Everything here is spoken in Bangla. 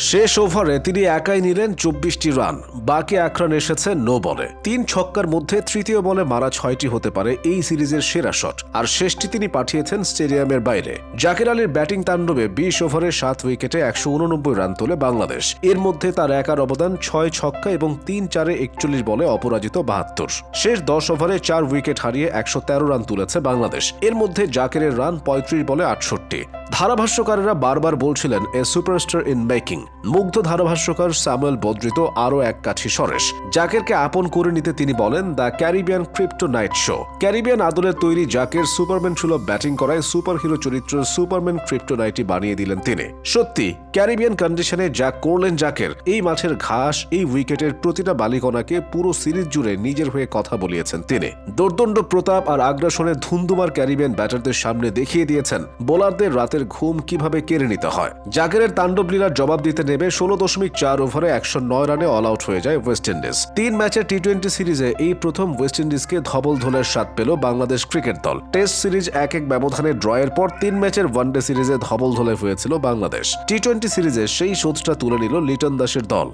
শেষ ওভারে তিনি একাই নিলেন চব্বিশটি রান। বাকি এক রান এসেছে নো বলে। তিন ছক্কার মধ্যে তৃতীয় বলে মারা ছয়টি হতে পারে এই সিরিজের সেরা শট। আর শেষটি তিনি পাঠিয়েছেন স্টেডিয়ামের বাইরে। জাকির আলীর ব্যাটিং তাণ্ডবে বিশ ওভারে সাত উইকেটে একশো উননব্বই রান তোলে বাংলাদেশ। এর মধ্যে তার একার অবদান ছয় ছক্কা এবং তিন চারে একচল্লিশ বলে অপরাজিত বাহাত্তর। শেষ দশ ওভারে চার উইকেট হারিয়ে একশো তেরো রান তুলেছে বাংলাদেশ। এর মধ্যে জাকিরের রান পঁয়ত্রিশ বলে আটষট্টি। ধারাভাষ্যকারেরা বারবার বলছিলেন, এ সুপারস্টার ইন মেকিং। মুগ্ধ ধারাভাষ্যকার স্যামুয়েল বদ্রিত আরও এক কাঠি সরেশ। জাকেরকে আপন করে নিতে তিনি বলেন, the Caribbean kryptonite show. Caribbean আদলের তৈরি জাকের সুপারম্যান সুলভ ব্যাটিং করায় সুপার হিরো চরিত্র সুপারম্যান ক্রিপ্টো নাইটি বানিয়ে দিলেন তিনি। সত্যি, ক্যারিবিয়ান কন্ডিশনে যা করলেন জাকের, এই মাঠের ঘাস, এই উইকেটের প্রতিটা বালিকণাকে পুরো সিরিজ জুড়ে নিজের হয়ে কথা বলিয়েছেন তিনি। দোর্দণ্ড প্রতাপ আর আগ্রাসনের ধুন্দুমার ক্যারিবিয়ান ব্যাটারদের সামনে দেখিয়ে দিয়েছেন, বোলারদের রাতের ঘুম কীভাবে কেড়ে নিতে হয়। জাকেরের তাণ্ডবলীলার জবাব দিতে নেমে ষোলো দশমিক চার ওভারে একশো নয় রানে অল আউট হয়ে যায় ওয়েস্ট ইন্ডিজ। তিন ম্যাচের টি টোয়েন্টি সিরিজে এই প্রথম ওয়েস্ট ইন্ডিজকে ধবল ধোলের স্বাদ পেল বাংলাদেশ ক্রিকেট দল। টেস্ট সিরিজ এক এক ব্যবধানে ড্রয়ের পর তিন ম্যাচের ওয়ানডে সিরিজে ধবল ধোলে হয়েছিল বাংলাদেশ। টি টোয়েন্টি সিরিজে সেই শোধটা তুলে নিল লিটন দাসের দল।